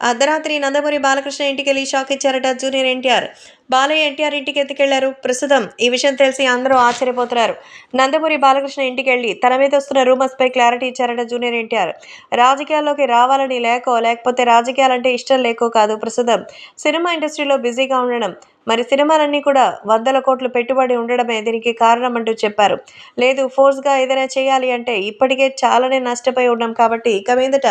అర్ధరాత్రి నందమూరి బాలకృష్ణ ఇంటికెళ్ళి షాక్ ఇచ్చారట జూనియర్ ఎన్టీఆర్. బాలయ్య ఎన్టీఆర్ ఇంటికి ఎత్తుకెళ్ళారు ప్రస్తుతం ఈ విషయం తెలిసి అందరూ ఆశ్చర్యపోతున్నారు. నందమూరి బాలకృష్ణ ఇంటికి తన మీద వస్తున్న రూమర్స్ పై క్లారిటీ ఇచ్చారట జూనియర్ ఎన్టీఆర్. రాజకీయాల్లోకి రావాలని లేకో లేకపోతే రాజకీయాలంటే ఇష్టం లేకో కాదు ప్రస్తుతం. సినిమా ఇండస్ట్రీలో బిజీగా ఉండడం మరి సినిమాలన్నీ కూడా వందల కోట్లు పెట్టుబడి ఉండడమే దీనికి కారణం అంటూ చెప్పారు. లేదు ఫోర్స్గా ఏదైనా చేయాలి అంటే ఇప్పటికే చాలానే నష్టపోయి ఉన్నాం కాబట్టి ఇక మీదట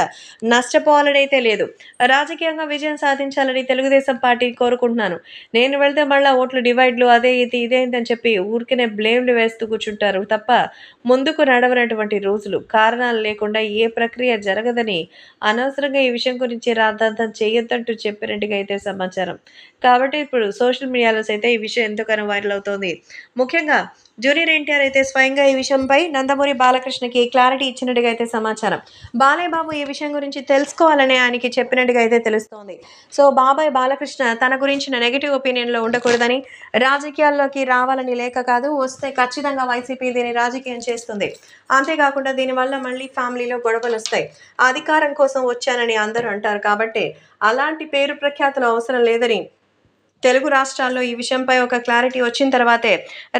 నష్టపోవాలని అయితే లేదు. రాజకీయంగా విజయం సాధించాలని తెలుగుదేశం పార్టీ కోరుకుంటున్నాను. నేను వెళ్తే మళ్ళీ ఓట్లు డివైడ్లు అదే ఇది ఇదేంటని చెప్పి ఊరికనే బ్లేమ్లు వేస్తూ కూర్చుంటారు తప్ప ముందుకు నడవనటువంటి రోజులు కారణాలు లేకుండా ఏ ప్రక్రియ జరగదని అనవసరంగా ఈ విషయం గురించి రాద్ధాంతం చేయొద్దంటూ చెప్పినట్టుగా అయితే సమాచారం. కాబట్టి ఇప్పుడు సోషల్ సోషల్ మీడియాలో అయితే ఈ విషయం ఎంతగానో వైరల్ అవుతోంది. ముఖ్యంగా జూనియర్ ఎన్టీఆర్ అయితే స్వయంగా ఈ విషయంపై నందమూరి బాలకృష్ణకి క్లారిటీ ఇచ్చినట్టుగా అయితే సమాచారం. బాలయ్య బాబు ఈ విషయం గురించి తెలుసుకోవాలని ఆయనకి చెప్పినట్టుగా అయితే తెలుస్తోంది. సో బాబాయ్ బాలకృష్ణ తన గురించిన నెగిటివ్ ఒపీనియన్లో ఉండకూడదని రాజకీయాల్లోకి రావాలని లేక కాదు వస్తే ఖచ్చితంగా వైసీపీ దీన్ని రాజకీయం చేస్తుంది. అంతేకాకుండా దీనివల్ల మళ్ళీ ఫ్యామిలీలో గొడవలు వస్తాయి. అధికారం కోసం వచ్చానని అందరూ అంటారు. కాబట్టి అలాంటి పేరు ప్రఖ్యాతులు అవసరం లేదని తెలుగు రాష్ట్రాల్లో ఈ విషయంపై ఒక క్లారిటీ వచ్చిన తర్వాతే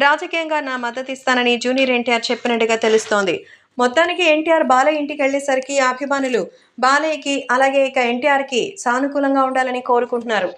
రాజకీయంగా నా మద్దతు ఇస్తానని జూనియర్ ఎన్టీఆర్ చెప్పినట్టుగా తెలుస్తోంది. మొత్తానికి ఎన్టీఆర్ బాలయ్య ఇంటికి వెళ్ళేసరికి అభిమానులు బాలయ్యకి అలాగే ఇక ఎన్టీఆర్కి సానుకూలంగా ఉండాలని కోరుకుంటున్నారు.